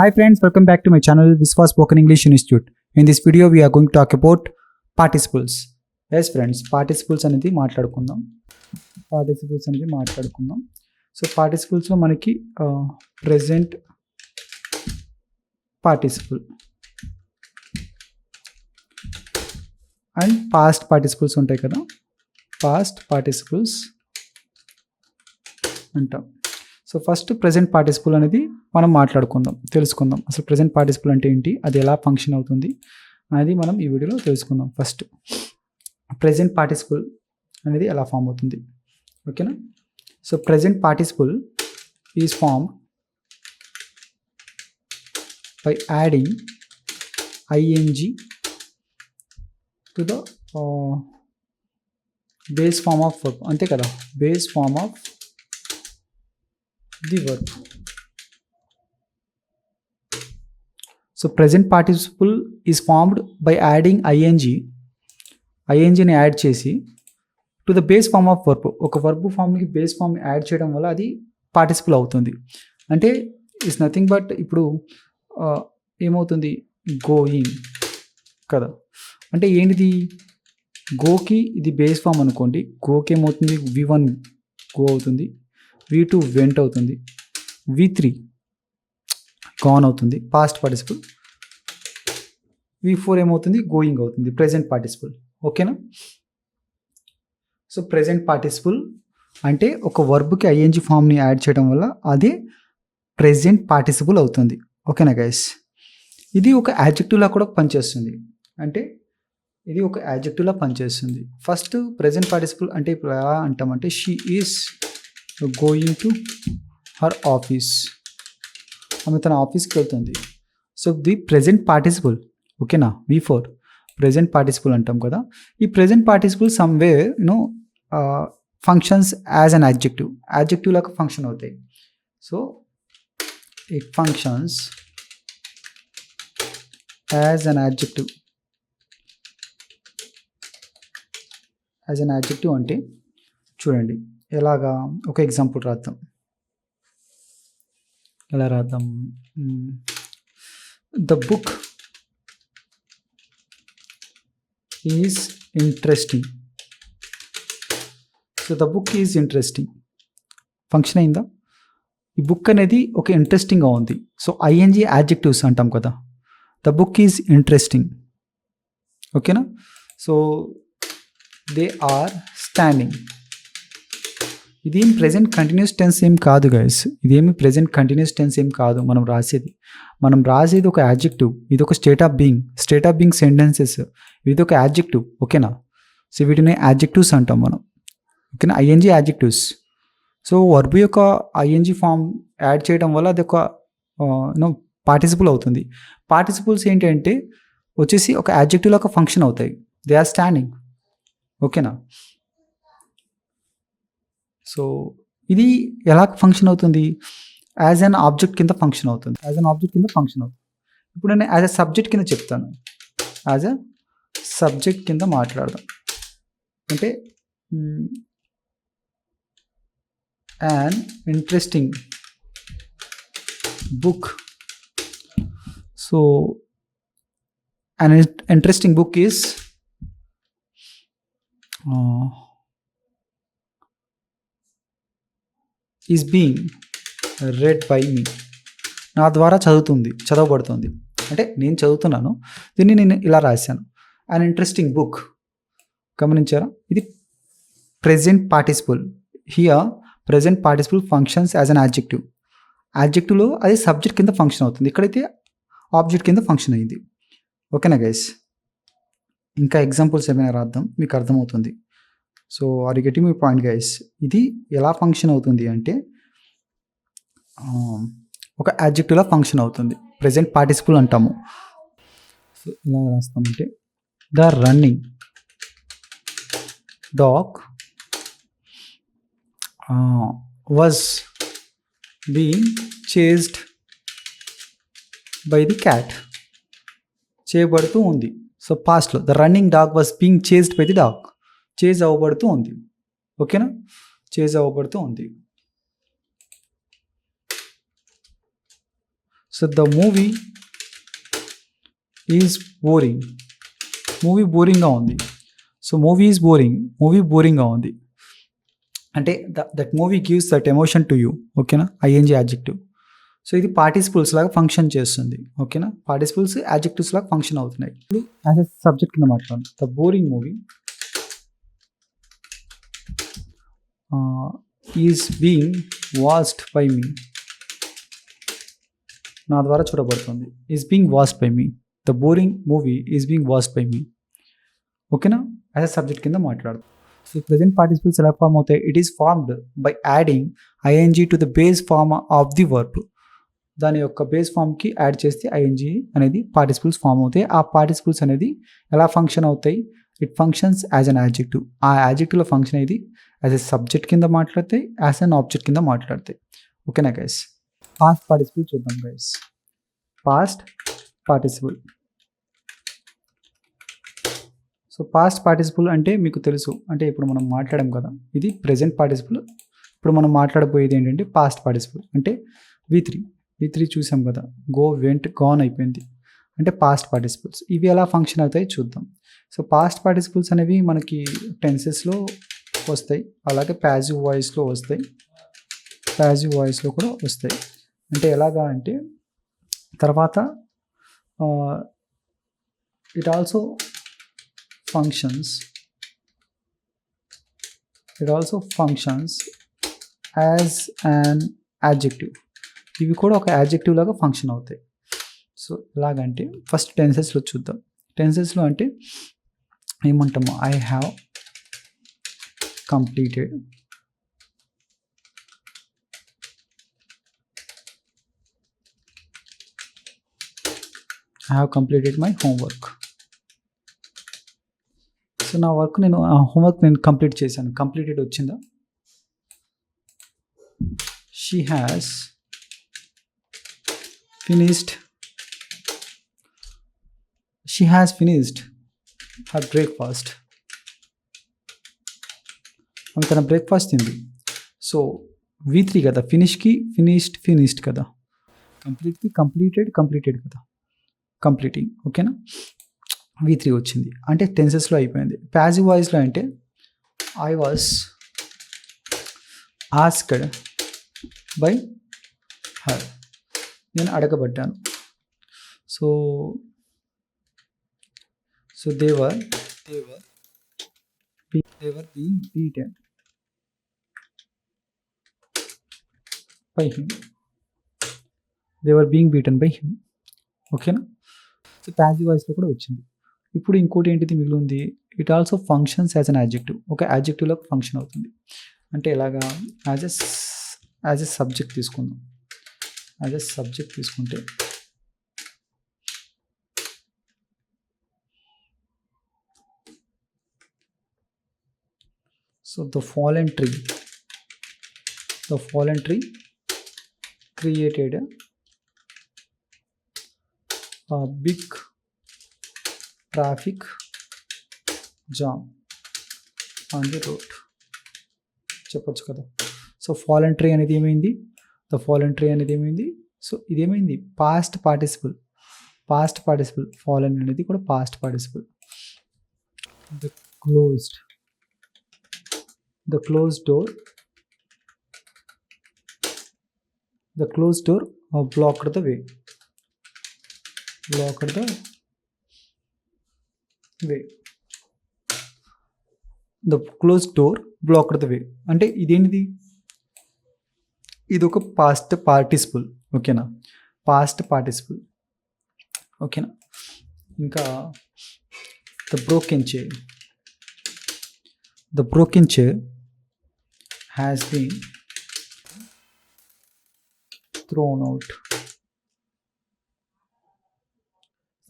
Hi friends, welcome back to my channel Viswa Spoken English Institute. In this video, we are going to talk about participles. Yes friends participles అనేది మాట్లాడుకుందాం participles అనేది మాట్లాడుకుందాం so పార్టిసిపుల్స్లో మనకి present participle and past participles ఉంటాయి కదా past participles అంటాం so first present participle అనేది మనం మాట్లాడుకుందాం తెలుసుకుందాం. అసలు ప్రజెంట్ పార్టిసిపుల్ అంటే ఏంటి అది ఎలా ఫంక్షన్ అవుతుంది అనేది మనం ఈ వీడియోలో తెలుసుకుందాం. ఫస్ట్ ప్రజెంట్ పార్టిసిపుల్ అనేది ఎలా ఫామ్ అవుతుంది? ఓకేనా so present participle is form by adding I N G to the base form of work అంతే కదా? Base form of the work so present participle is formed by adding I N G ఐఎన్జిని add చేసి to the base form of verb ఒక verb ఫామ్కి base form add చేయడం వల్ల అది participle అవుతుంది. అంటే ఇట్స్ నథింగ్ బట్ ఇప్పుడు ఏమవుతుంది? గోయింగ్ కదా? అంటే ఏంటిది? గోకి ఇది బేస్ ఫామ్ అనుకోండి. గోకి ఏమవుతుంది? వి వన్ గో అవుతుంది. వి టూ వెంట్ అవుతుంది. వి త్రీ గాన్ అవుతుంది. పాస్ట్ పార్టిసిపుల్ వి ఫోర్ ఏమవుతుంది? గోయింగ్ అవుతుంది. ప్రజెంట్ పార్టిసిపుల్ ఓకేనా సో ప్రజెంట్ పార్టిసిపుల్ అంటే ఒక వర్బ్కి ఐఎన్జి ఫామ్ని యాడ్ చేయడం వల్ల అది ప్రెజెంట్ పార్టిసిపుల్ అవుతుంది. ఓకేనా గైస్ ఇది ఒక యాజెక్టివ్లా కూడా పనిచేస్తుంది. అంటే ఇది ఒక యాజెక్టివ్లా పనిచేస్తుంది. ఫస్ట్ ప్రజెంట్ పార్టిసిపుల్ అంటే ఇప్పుడు ఎలా అంటామంటే she is going to her office ఆమె తన ఆఫీస్కి వెళ్తుంది. సో ది ప్రజెంట్ పార్టిసిపుల్ ఓకేనా వి ఫోర్ ప్రజెంట్ పార్టిసిపుల్ అంటాం కదా? ఈ present participle someway you know functions as an adjective adjective లాగా ఫంక్షన్ అవుతాయి. So it functions as an adjective as an adjective అంటే చూడండి. ఎలాగా? ఒక ఎగ్జాంపుల్ రాద్దాం. ఎలా రాద్దాం? The book is interesting. So the book is interesting. Function అయిందా? ఈ బుక్ అనేది ఒక ఇంట్రెస్టింగ్గా ఉంది. సో ఐఎన్జి యాడ్జెక్టివ్స్ అంటాం కదా. The book is interesting. ఓకేనా? So they are standing. ఇదేం ప్రెజెంట్ కంటిన్యూస్ టెన్స్ ఏం కాదు గైస్ ఇదేమి ప్రెజెంట్ కంటిన్యూస్ టెన్స్ ఏం కాదు మనం రాసేది. మనం రాసేది ఒక యాడ్జెక్టివ్ ఇది ఒక state of being state of being sentences ఇది ఒక యాడ్జెక్టివ్ ఓకేనా సో వీటిని యాడ్జెక్టివ్స్ అంటాం మనం. ఓకేనా ఐఎన్జి యాడ్జెక్టివ్స్ సో వర్బ్ యొక్క ఐఎన్జి ఫామ్ యాడ్ చేయడం వల్ల అది ఒక యూనో పార్టిసిపుల్ అవుతుంది. పార్టిసిపుల్స్ ఏంటంటే వచ్చేసి ఒక యాడ్జెక్టివ్లో ఒక ఫంక్షన్ అవుతాయి. దే ఆర్ స్టాండింగ్ ఓకేనా సో ఇది ఎలా ఫంక్షన్ అవుతుంది? యాజ్ అన్ ఆబ్జెక్ట్ కింద ఫంక్షన్ అవుతుంది. యాజ్ అన్ ఆబ్జెక్ట్ కింద ఫంక్షన్ అవుతుంది. ఇప్పుడు నేను యాజ్ అ సబ్జెక్ట్ కింద చెప్తాను. యాజ్ అ సబ్జెక్ట్ కింద మాట్లాడదాం. అంటే an interesting book so an interesting book is is being read by me నా ద్వారా చదువుతుంది చదవబడుతుంది. అంటే నేను చదువుతున్నాను దీన్ని నేను ఇలా రాశాను. అన్ ఇంట్రెస్టింగ్ బుక్ గమనించారా? ఇది present participle here present participle functions as an adjective యాడ్జెక్టివ్లో అది సబ్జెక్ట్ కింద ఫంక్షన్ అవుతుంది. ఇక్కడైతే ఆబ్జెక్ట్ కింద ఫంక్షన్ అయింది. ఓకేనా గైస్ ఇంకా ఎగ్జాంపుల్స్ ఏమైనా రాద్దాం? మీకు అర్థమవుతుంది. So are getting my point guys ఇది ఎలా ఫంక్షన్ అవుతుంది అంటే um, ఒక యాడ్జెక్టివ్లా ఫంక్షన్ అవుతుంది. ప్రజెంట్ పార్టిసిపుల్ అంటాము. సో ఎలా రాస్తామంటే the running dog was being chased by the cat చేయబడుతూ ఉంది. సో పాస్ట్లో the running dog was being chased by the dog chase అవ్వబడుతూ ఉంది. ఓకేనా? చేజ్ అవ్వబడుతూ ఉంది so the movie is boring movie బోరింగ్గా ఉంది. So movie is boring movie బోరింగ్గా ఉంది. అంటే the that movie gives that emotion to you ఓకేనా? ING adjective so ఇది participles లాగా ఫంక్షన్ చేస్తుంది. ఓకేనా? పార్టిసిపుల్స్ యాడ్జెక్టివ్స్ లాగా ఫంక్షన్ అవుతున్నాయి. ఇప్పుడు యాజ్ ఎ సబ్జెక్ట్ కింద మాట్లాడు the boring movie is being watched by me నా ద్వారా చూడబడుతుంది. Is being watched by me the boring movie is being watched by me ఓకేనా యాజ్ అ సబ్జెక్ట్ కింద మాట్లాడు సో ప్రజెంట్ పార్టిసిపుల్స్ ఎలా ఫామ్ అవుతాయి? It is formed by adding I N G to the base form of the verb దాని యొక్క base ఫామ్కి add చేస్తే ING అనేది పార్టిసిపుల్స్ ఫామ్ అవుతాయి. ఆ పార్టిసిపుల్స్ అనేది ఎలా ఫంక్షన్ అవుతాయి? It functions as an adjective ఆ యాజెక్టివ్లో ఫంక్షన్ అనేది యాజ్ ఎ సబ్జెక్ట్ కింద మాట్లాడతాయి యాజ్ అన్ ఆబ్జెక్ట్ కింద మాట్లాడతాయి ఓకేనా గైస్ పాస్ట్ పార్టిసిపుల్ చూద్దాం guys past participle so past participle అంటే మీకు తెలుసు. అంటే ఇప్పుడు మనం మాట్లాడాం కదా. ఇది ప్రెజెంట్ పార్టిసిపుల్ ఇప్పుడు మనం మాట్లాడబోయేది ఏంటంటే పాస్ట్ పార్టిసిపుల్ అంటే వి త్రీ వి త్రీ చూసాం కదా. గో వెంట్ గాన్ అయిపోయింది. అంటే పాస్ట్ పార్టిసిపుల్స్ ఇవి ఎలా ఫంక్షన్ అవుతాయి చూద్దాం. సో పాస్ట్ పార్టిసిపుల్స్ అనేవి మనకి టెన్సెస్లో వస్తాయి. అలాగే ప్యాజివ్ వాయిస్లో వస్తాయి. ప్యాజివ్ వాయిస్లో కూడా వస్తాయి. అంటే ఎలాగా అంటే తర్వాత it also functions it also functions as an adjective ఇవి కూడా ఒక యాడ్జెక్టివ్ లాగా ఫంక్షన్ అవుతాయి. సో ఎలాగంటే ఫస్ట్ టెన్సెస్లో చూద్దాం. టెన్సెస్లో అంటే ఏమంటాము? I have completed I have completed my homework so నా వర్క్ నేను ఆ హోంవర్క్ నేను కంప్లీట్ చేశాను. కంప్లీటెడ్ వచ్చిందా? She has finished she has finished her breakfast ఆమె తన బ్రేక్ఫాస్ట్ తింది. సో వి త్రీ కదా ఫినిష్కి ఫినిష్డ్ ఫినిష్డ్ కదా. కంప్లీట్కి కంప్లీటెడ్ కంప్లీటెడ్ కదా. కంప్లీటింగ్ ఓకేనా వి త్రీ వచ్చింది. అంటే టెన్సెస్లో అయిపోయింది. ప్యాజివ్ వాయిస్లో అంటే I was asked by her నేను అడగబడ్డాను. So so they were they were they were being beaten by him they were being beaten by him ఓకేనా సో ప్యాజివ్ వాయిస్లో కూడా వచ్చింది. ఇప్పుడు ఇంకోటి ఏంటిది మిగిలింది? It also functions as an adjective ఒక యాడ్జెక్టివ్లో ఫంక్షన్ అవుతుంది. అంటే ఎలాగా? As a as a subject తీసుకుందాం. యాజ్ ఎ సబ్జెక్ట్ తీసుకుంటే so the fallen tree the fallen tree created big traffic jam on the road చెప్పొచ్చు కదా. సో ఫాలెన్ ట్రీ అనేది ఏమైంది? ద ఫాలెన్ ట్రీ అనేది ఏమైంది? So ఇదేమైంది past participle past participle fallen అనేది కూడా past participle the closed the close door the close door blocked the way blocked the way the close door blocked the way అంటే ఇదేంటిది? ఇది ఒక past participle ఓకేనా past participle ఓకేనా ఇంకా the broken chair the broken chair has been thrown out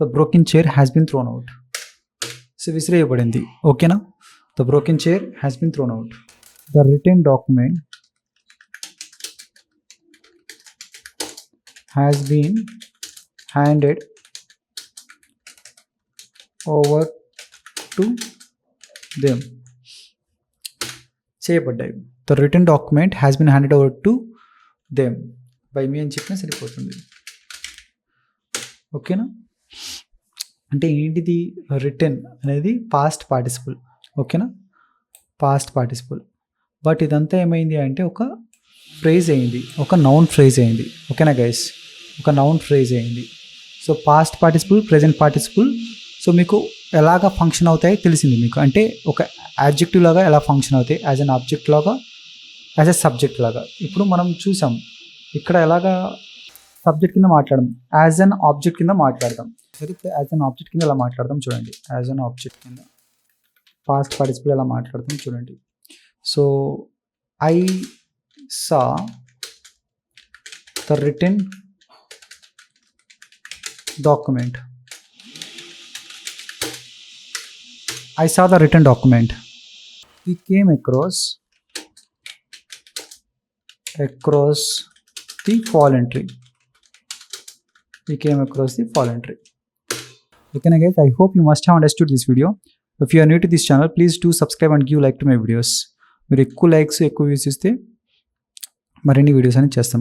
the broken chair has been thrown out so విసిరేయబడింది ఓకేనా the broken chair has been thrown out the return document has been handed over to them చేయబడ్డాయి the return document has been handed over to them by me అని చెప్పినా సరిపోతుంది. ఓకేనా అంటే ఏంటిది return అనేది past participle ఓకేనా పాస్ట్ పార్టిసిపుల్ బట్ ఇదంతా ఏమైంది అంటే ఒక ఫ్రేజ్ అయింది. ఒక నౌన్ ఫ్రేజ్ అయింది. ఓకేనా గైస్ ఒక నౌన్ ఫ్రేజ్ అయింది. So past participle present participle so మీకు ఎలాగ ఫంక్షన్ అవుతాయో తెలిసింది మీకు. అంటే ఒక యాడ్జెక్టివ్ లాగా ఎలా ఫంక్షన్ అవుతాయి? యాజ్ అన్ ఆబ్జెక్ట్ లాగా యాజ్ అ సబ్జెక్ట్ లాగా. ఇప్పుడు మనం చూసాం ఇక్కడ ఎలాగా సబ్జెక్ట్ కింద మాట్లాడడం యాజ్ అన్ ఆబ్జెక్ట్ కింద మాట్లాడదాం. సరే ఇప్పుడు యాజ్ అన్ ఆబ్జెక్ట్ కింద ఎలా మాట్లాడదాం చూడండి. యాజ్ అన్ ఆబ్జెక్ట్ కింద పాస్ట్ పార్టిసిపుల్ ఎలా మాట్లాడదాం చూడండి. So I saw the return document I saw the written document. We came across across the fallen tree. We came across the fallen tree. Okay, guys. I hope you must have understood this video. If you are new to this channel, please do subscribe and give like to my videos. మీరు ఎక్కువ likes ఎక్కువ views ఇస్తే మరిన్ని videos అని చేస్తాం